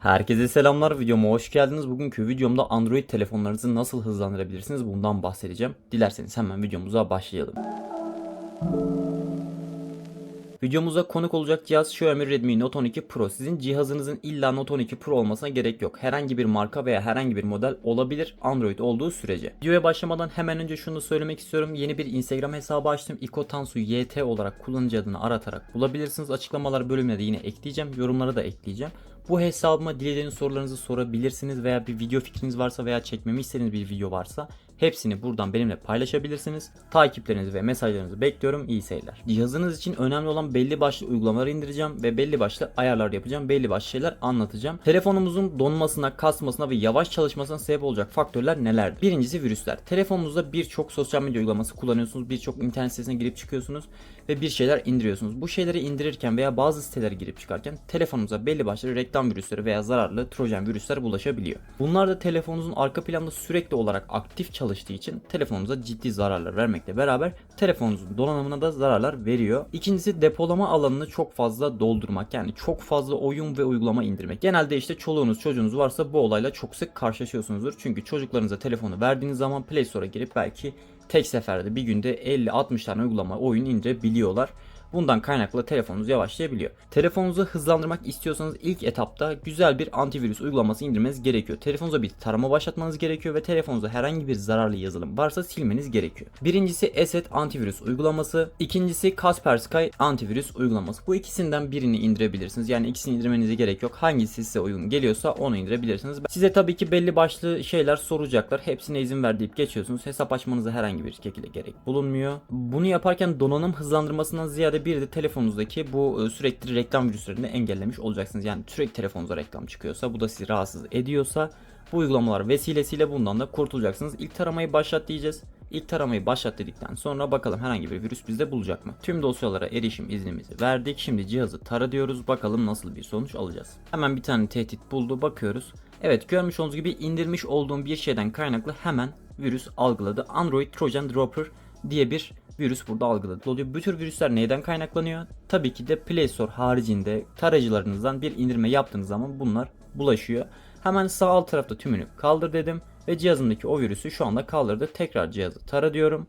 Herkese selamlar videoma hoş geldiniz. Bugünkü videomda Android telefonlarınızı nasıl hızlandırabilirsiniz bundan bahsedeceğim. Dilerseniz hemen videomuza başlayalım. Videomuza konuk olacak cihaz Xiaomi Redmi Note 12 Pro. Sizin cihazınızın illa Note 12 Pro olmasına gerek yok. Herhangi bir marka veya herhangi bir model olabilir Android olduğu sürece. Videoya başlamadan hemen önce şunu söylemek istiyorum. Yeni bir Instagram hesabı açtım. Ikotansu YT olarak kullanıcı adını aratarak bulabilirsiniz. Açıklamalar bölümüne de yine ekleyeceğim. Yorumlara da ekleyeceğim. Bu hesabıma dilediğiniz sorularınızı sorabilirsiniz veya bir video fikriniz varsa veya çekmemi istediğiniz bir video varsa hepsini buradan benimle paylaşabilirsiniz. Takiplerinizi ve mesajlarınızı bekliyorum. İyi seyirler. Cihazınız için önemli olan belli başlı uygulamaları indireceğim ve belli başlı ayarlar yapacağım. Belli başlı şeyler anlatacağım. Telefonumuzun donmasına, kasmasına ve yavaş çalışmasına sebep olacak faktörler nelerdir? Birincisi virüsler. Telefonunuzda birçok sosyal medya uygulaması kullanıyorsunuz. Birçok internet sitesine girip çıkıyorsunuz ve bir şeyler indiriyorsunuz. Bu şeyleri indirirken veya bazı sitelere girip çıkarken telefonunuza belli başlı reklam virüsleri veya zararlı trojan virüsler bulaşabiliyor. Bunlar da telefonunuzun arka planda sürekli olarak aktif çalıştığı için telefonunuza ciddi zararlar vermekle beraber telefonunuzun donanımına da zararlar veriyor. İkincisi depolama alanını çok fazla doldurmak. Yani çok fazla oyun ve uygulama indirmek. Genelde işte çoluğunuz çocuğunuz varsa bu olayla çok sık karşılaşıyorsunuzdur. Çünkü çocuklarınıza telefonu verdiğiniz zaman Play Store'a girip belki tek seferde bir günde 50-60 tane uygulama oyun indirebiliyorlar. Bundan kaynaklı telefonunuz yavaşlayabiliyor. Telefonunuzu hızlandırmak istiyorsanız ilk etapta güzel bir antivirüs uygulaması indirmeniz gerekiyor. Telefonunuza bir tarama başlatmanız gerekiyor ve telefonunuzda herhangi bir zararlı yazılım varsa silmeniz gerekiyor. Birincisi Eset antivirüs uygulaması, ikincisi Kaspersky antivirüs uygulaması. Bu ikisinden birini indirebilirsiniz. Yani ikisini indirmenize gerek yok. Hangisi size uygun geliyorsa onu indirebilirsiniz. Size tabii ki belli başlı şeyler soracaklar. Hepsine izin ver deyip geçiyorsunuz. Hesap açmanıza herhangi bir şekilde gerek bulunmuyor. Bunu yaparken donanım hızlandırmasından ziyade bir de telefonunuzdaki bu e, sürekli reklam virüslerini engellemiş olacaksınız. Yani sürekli telefonunuza reklam çıkıyorsa bu da sizi rahatsız ediyorsa bu uygulamalar vesilesiyle bundan da kurtulacaksınız. İlk taramayı başlat diyeceğiz. İlk taramayı başlat dedikten sonra bakalım herhangi bir virüs bizde bulacak mı? Tüm dosyalara erişim iznimizi verdik. Şimdi cihazı tara diyoruz. Bakalım nasıl bir sonuç alacağız. Hemen bir tane tehdit buldu. Bakıyoruz. Evet görmüş olduğunuz gibi indirmiş olduğum bir şeyden kaynaklı hemen virüs algıladı. Android Trojan Dropper diye bir virüs burada algıladı oluyor. Bu tür virüsler neyden kaynaklanıyor? Tabii ki de Play Store haricinde tarayıcılarınızdan bir indirme yaptığınız zaman bunlar bulaşıyor. Hemen sağ alt tarafta tümünü kaldır dedim ve cihazımdaki o virüsü şu anda kaldırdı. Tekrar cihazı tara diyorum.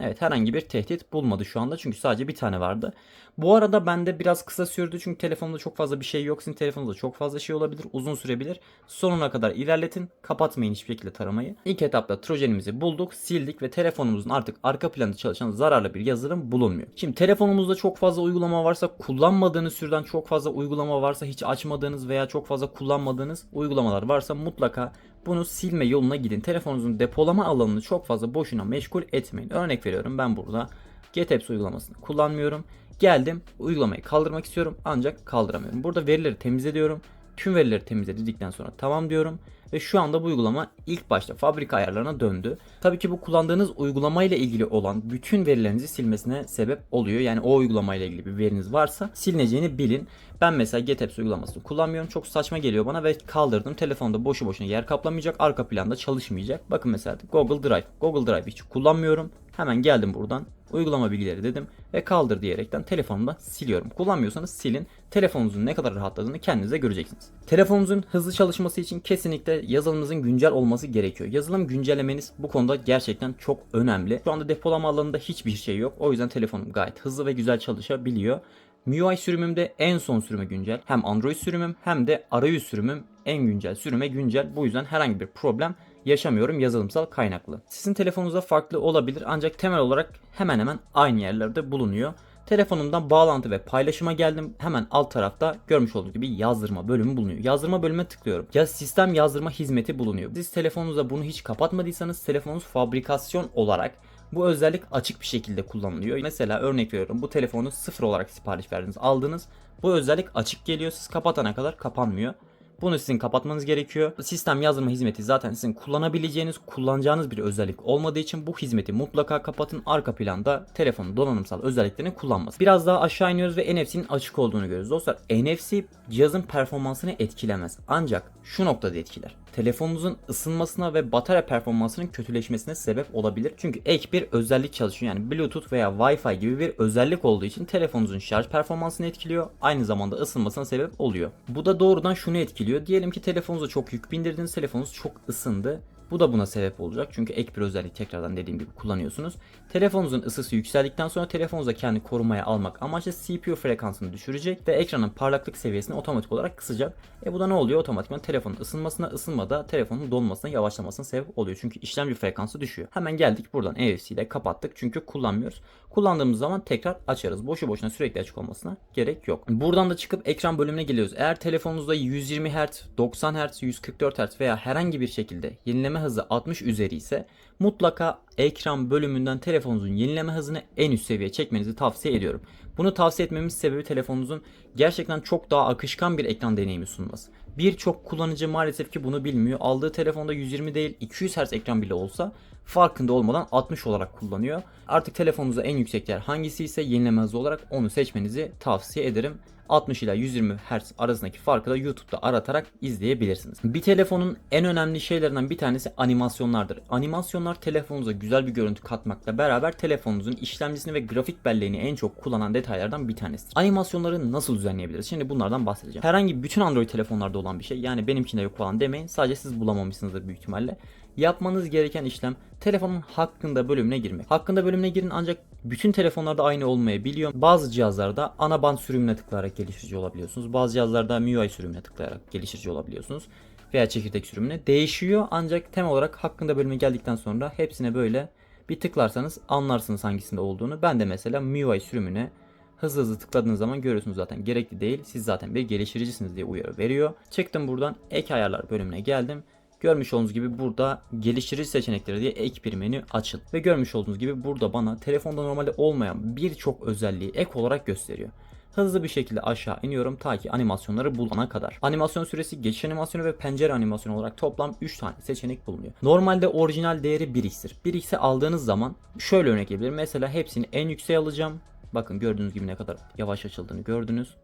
Evet herhangi bir tehdit bulmadı şu anda çünkü sadece bir tane vardı. Bu arada bende biraz kısa sürdü çünkü telefonda çok fazla bir şey yok. Sizin telefonunuzda çok fazla şey olabilir. Uzun sürebilir. Sonuna kadar ilerletin. Kapatmayın hiçbir şekilde taramayı. İlk etapta trojanimizi bulduk, sildik ve telefonumuzun artık arka planda çalışan zararlı bir yazılım bulunmuyor. Şimdi telefonumuzda çok fazla uygulama varsa kullanmadığınız türden çok fazla uygulama varsa hiç açmadığınız veya çok fazla kullanmadığınız uygulamalar varsa mutlaka bunu silme yoluna gidin. Telefonunuzun depolama alanını çok fazla boşuna meşgul etmeyin. Örnek veriyorum ben burada GetApps uygulamasını kullanmıyorum. Geldim uygulamayı kaldırmak istiyorum ancak kaldıramıyorum. Burada verileri temizle diyorum. Tüm verileri temizle dedikten sonra tamam diyorum. Ve şu anda bu uygulama ilk başta fabrika ayarlarına döndü. Tabii ki bu kullandığınız uygulama ile ilgili olan bütün verilerinizi silmesine sebep oluyor. Yani o uygulama ile ilgili bir veriniz varsa silineceğini bilin. Ben mesela GetApps uygulamasını kullanmıyorum. Çok saçma geliyor bana ve kaldırdım. Telefonda boşu boşuna yer kaplamayacak. Arka planda çalışmayacak. Bakın mesela Google Drive. Google Drive hiç kullanmıyorum. Hemen geldim buradan. Uygulama bilgileri dedim ve kaldır diyerekten telefonumda siliyorum. Kullanmıyorsanız silin. Telefonunuzun ne kadar rahatladığını kendinize göreceksiniz. Telefonunuzun hızlı çalışması için kesinlikle yazılımınızın güncel olması gerekiyor. Yazılım güncellemeniz bu konuda gerçekten çok önemli. Şu anda depolama alanında hiçbir şey yok. O yüzden telefonum gayet hızlı ve güzel çalışabiliyor. MIUI sürümümde en son sürüme güncel. Hem Android sürümüm hem de arayüz sürümüm en güncel sürüme güncel. Bu yüzden herhangi bir problem yaşamıyorum yazılımsal kaynaklı. Sizin telefonunuzda farklı olabilir ancak temel olarak hemen hemen aynı yerlerde bulunuyor. Telefonumdan bağlantı ve paylaşıma geldim. Hemen alt tarafta görmüş olduğunuz gibi yazdırma bölümü bulunuyor. Yazdırma bölümüne tıklıyorum. Ya sistem yazdırma hizmeti bulunuyor. Siz telefonunuzda bunu hiç kapatmadıysanız telefonunuz fabrikasyon olarak bu özellik açık bir şekilde kullanılıyor. Mesela örnek veriyorum bu telefonu sıfır olarak sipariş verdiniz aldınız. Bu özellik açık geliyor siz kapatana kadar kapanmıyor. Bunu sizin kapatmanız gerekiyor. Sistem yazdırma hizmeti zaten sizin kullanabileceğiniz, kullanacağınız bir özellik olmadığı için bu hizmeti mutlaka kapatın. Arka planda telefonun donanımsal özelliklerini kullanmasın. Biraz daha aşağı iniyoruz ve NFC'nin açık olduğunu görüyoruz. Dostlar NFC cihazın performansını etkilemez. Ancak şu noktada etkiler. Telefonunuzun ısınmasına ve batarya performansının kötüleşmesine sebep olabilir. Çünkü ek bir özellik çalışıyor. Yani Bluetooth veya Wi-Fi gibi bir özellik olduğu için telefonunuzun şarj performansını etkiliyor. Aynı zamanda ısınmasına sebep oluyor. Bu da doğrudan şunu etkiliyor. Diyelim ki telefonunuza çok yük bindirdiniz, telefonunuz çok ısındı. Bu da buna sebep olacak. Çünkü ek bir özellik tekrardan dediğim gibi kullanıyorsunuz. Telefonunuzun ısısı yükseldikten sonra telefonunuza kendi korumaya almak amaçlı CPU frekansını düşürecek ve ekranın parlaklık seviyesini otomatik olarak kısacak. E bu da ne oluyor? Otomatikman telefonun ısınmasına, ısınmada telefonun donmasına, yavaşlamasına sebep oluyor. Çünkü işlemci frekansı düşüyor. Hemen geldik buradan NFC ile kapattık. Çünkü kullanmıyoruz. Kullandığımız zaman tekrar açarız. Boşu boşuna sürekli açık olmasına gerek yok. Buradan da çıkıp ekran bölümüne geliyoruz. Eğer telefonunuzda 120 Hz, 90 Hz, 144 Hz veya herhangi bir şekilde yenileme hızı 60 üzeri ise mutlaka ekran bölümünden telefonunuzun yenileme hızını en üst seviyeye çekmenizi tavsiye ediyorum. Bunu tavsiye etmemin sebebi telefonunuzun gerçekten çok daha akışkan bir ekran deneyimi sunması. Birçok kullanıcı maalesef ki bunu bilmiyor. Aldığı telefonda 120 değil 200 Hz ekran bile olsa farkında olmadan 60 olarak kullanıyor. Artık telefonunuza en yüksek yer hangisi ise yenileme hızı olarak onu seçmenizi tavsiye ederim. 60 ila 120 Hz arasındaki farkı da YouTube'da aratarak izleyebilirsiniz. Bir telefonun en önemli şeylerinden bir tanesi animasyonlardır. Animasyonlar telefonunuza güzel bir görüntü katmakla beraber telefonunuzun işlemcisini ve grafik belleğini en çok kullanan detaylardan bir tanesi. Animasyonları nasıl düzenleyebiliriz? Şimdi bunlardan bahsedeceğim. Herhangi bütün Android telefonlarda olan bir şey. Yani benimkinde yok falan demeyin. Sadece siz bulamamışsınızdır büyük ihtimalle. Yapmanız gereken işlem telefonun hakkında bölümüne girmek. Hakkında bölümüne girin ancak bütün telefonlarda aynı olmayabiliyor. Bazı cihazlarda ana band sürümüne tıklayarak geliştirici olabiliyorsunuz. Bazı cihazlarda MIUI sürümüne tıklayarak geliştirici olabiliyorsunuz. Veya çekirdek sürümüne. Değişiyor ancak temel olarak hakkında bölüme geldikten sonra hepsine böyle bir tıklarsanız anlarsınız hangisinde olduğunu. Ben de mesela MIUI sürümüne hızlı hızlı tıkladığınız zaman görüyorsunuz zaten gerekli değil. Siz zaten bir geliştiricisiniz diye uyarı veriyor. Çıktım buradan ek ayarlar bölümüne geldim. Görmüş olduğunuz gibi burada geliştirici seçenekleri diye ek bir menü açıl. Ve görmüş olduğunuz gibi burada bana telefonda normalde olmayan birçok özelliği ek olarak gösteriyor. Hızlı bir şekilde aşağı iniyorum ta ki animasyonları bulana kadar. Animasyon süresi, geçiş animasyonu ve pencere animasyonu olarak toplam 3 tane seçenek bulunuyor. Normalde orijinal değeri 1x'tir. 1x'e aldığınız zaman şöyle örnek verebilirim. Mesela hepsini en yükseğe alacağım. Bakın gördüğünüz gibi ne kadar yavaş açıldığını gördünüz.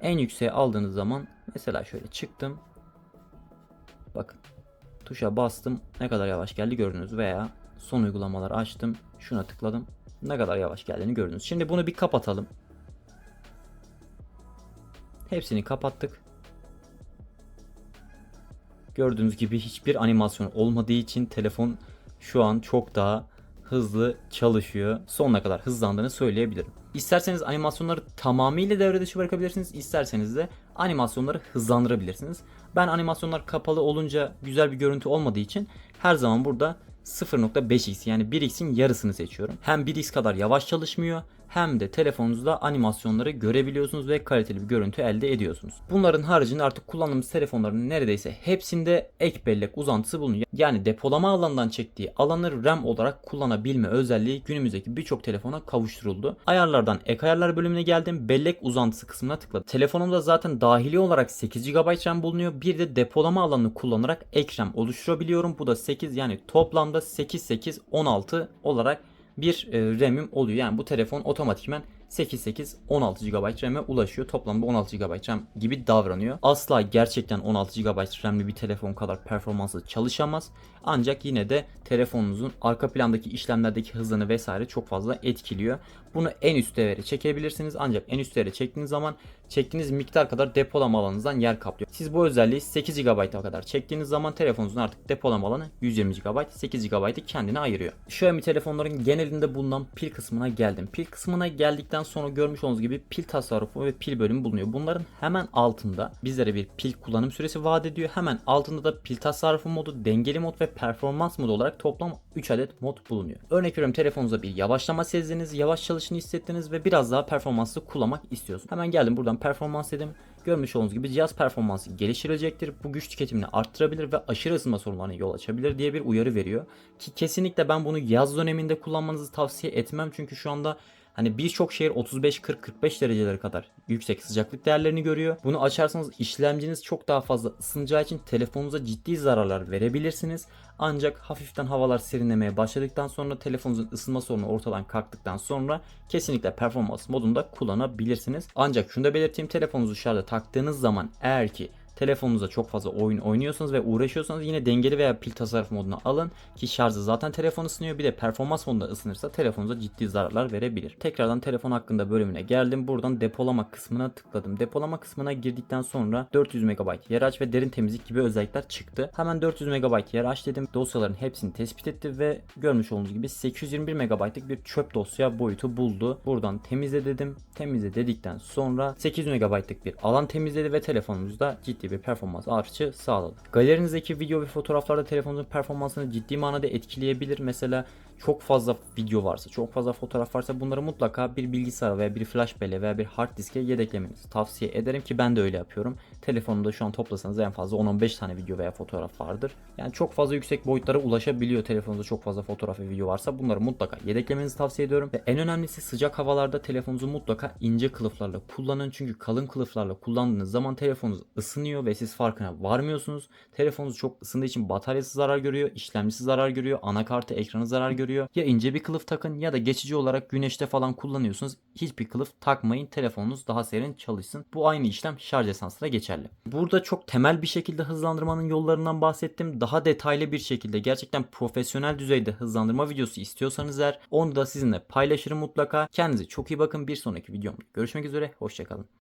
En yükseğe aldığınız zaman mesela şöyle çıktım. Bakın tuşa bastım ne kadar yavaş geldi gördünüz veya son uygulamaları açtım şuna tıkladım ne kadar yavaş geldiğini gördünüz. Şimdi bunu bir kapatalım. Hepsini kapattık. Gördüğünüz gibi hiçbir animasyon olmadığı için telefon şu an çok daha hızlı çalışıyor. Sonuna kadar hızlandığını söyleyebilirim. İsterseniz animasyonları tamamıyla devre dışı bırakabilirsiniz. İsterseniz de animasyonları hızlandırabilirsiniz. Ben animasyonlar kapalı olunca güzel bir görüntü olmadığı için her zaman burada 0.5x yani 1x'in yarısını seçiyorum. Hem 1x kadar yavaş çalışmıyor hem de telefonunuzda animasyonları görebiliyorsunuz ve kaliteli bir görüntü elde ediyorsunuz. Bunların haricinde artık kullandığımız telefonların neredeyse hepsinde ek bellek uzantısı bulunuyor. Yani depolama alanından çektiği alanı RAM olarak kullanabilme özelliği günümüzdeki birçok telefona kavuşturuldu. Ayarlardan ek ayarlar bölümüne geldim. Bellek uzantısı kısmına tıkladım. Telefonumda zaten dahili olarak 8 GB RAM bulunuyor. Bir de depolama alanını kullanarak ek RAM oluşturabiliyorum. Bu da 8 yani toplamda 8 8 16 olarak bir e, RAM'im oluyor. Yani bu telefon otomatikmen 8 8 16 GB RAM'e ulaşıyor. Toplamda 16 GB RAM gibi davranıyor. Asla gerçekten 16 GB RAM'li bir telefon kadar performanslı çalışamaz. Ancak yine de telefonunuzun arka plandaki işlemlerdeki hızını vesaire çok fazla etkiliyor. Bunu en üst değere çekebilirsiniz. Ancak en üst değere çektiğiniz zaman çektiğiniz miktar kadar depolama alanınızdan yer kaplıyor. Siz bu özelliği 8 GB'a kadar çektiğiniz zaman telefonunuzun artık depolama alanı 120 GB, 8 GB'ı kendine ayırıyor. Xiaomi telefonların genelinde bulunan pil kısmına geldim. Pil kısmına geldikten sonra görmüş olduğunuz gibi pil tasarrufu ve pil bölümü bulunuyor. Bunların hemen altında bizlere bir pil kullanım süresi vaat ediyor. Hemen altında da pil tasarrufu modu, dengeli mod ve performans modu olarak toplam 3 adet mod bulunuyor. Örnek veriyorum telefonunuza bir yavaşlama sezdiniz, yavaş çalışını hissettiniz ve biraz daha performanslı kullanmak istiyorsunuz. Hemen geldim buradan performans dedim. Görmüş olduğunuz gibi cihaz performansı geliştirilecektir. Bu güç tüketimini arttırabilir ve aşırı ısınma sorunlarına yol açabilir diye bir uyarı veriyor. Ki kesinlikle ben bunu yaz döneminde kullanmanızı tavsiye etmem. Çünkü şu anda Hani birçok şehir 35 40 45 derecelere kadar yüksek sıcaklık değerlerini görüyor. Bunu açarsanız işlemciniz çok daha fazla ısınacağı için telefonunuza ciddi zararlar verebilirsiniz. Ancak hafiften havalar serinlemeye başladıktan sonra telefonunuzun ısınma sorunu ortadan kalktıktan sonra kesinlikle performans modunda kullanabilirsiniz. Ancak şunu da belirteyim telefonunuzu dışarıda taktığınız zaman eğer ki Telefonunuza çok fazla oyun oynuyorsanız ve uğraşıyorsanız yine dengeli veya pil tasarruf moduna alın ki şarjı zaten telefon ısınıyor bir de performans modunda ısınırsa telefonunuza ciddi zararlar verebilir. Tekrardan telefon hakkında bölümüne geldim. Buradan depolama kısmına tıkladım. Depolama kısmına girdikten sonra 400 MB yer aç ve derin temizlik gibi özellikler çıktı. Hemen 400 MB yer aç dedim. Dosyaların hepsini tespit etti ve görmüş olduğunuz gibi 821 MB'lık bir çöp dosya boyutu buldu. Buradan temizle dedim. Temizle dedikten sonra 800 MB'lık bir alan temizledi ve telefonumuzda ciddi bir performans artışı sağladı. Galerinizdeki video ve fotoğraflarda telefonunuzun performansını ciddi manada etkileyebilir. Mesela çok fazla video varsa, çok fazla fotoğraf varsa bunları mutlaka bir bilgisayar veya bir flash belleğe veya bir hard diske yedeklemenizi tavsiye ederim ki ben de öyle yapıyorum. Telefonumda şu an toplasanız en fazla 10-15 tane video veya fotoğraf vardır. Yani çok fazla yüksek boyutlara ulaşabiliyor telefonunuzda çok fazla fotoğraf ve video varsa bunları mutlaka yedeklemenizi tavsiye ediyorum. Ve en önemlisi sıcak havalarda telefonunuzu mutlaka ince kılıflarla kullanın. Çünkü kalın kılıflarla kullandığınız zaman telefonunuz ısınıyor ve siz farkına varmıyorsunuz. Telefonunuz çok ısındığı için bataryası zarar görüyor, işlemcisi zarar görüyor, anakartı ekranı zarar görüyor. Ya ince bir kılıf takın ya da geçici olarak güneşte falan kullanıyorsunuz. Hiçbir kılıf takmayın. Telefonunuz daha serin çalışsın. Bu aynı işlem şarj esansına geçerli. Burada çok temel bir şekilde hızlandırmanın yollarından bahsettim. Daha detaylı bir şekilde gerçekten profesyonel düzeyde hızlandırma videosu istiyorsanız eğer onu da sizinle paylaşırım mutlaka. Kendinize çok iyi bakın. Bir sonraki videomda görüşmek üzere. Hoşçakalın.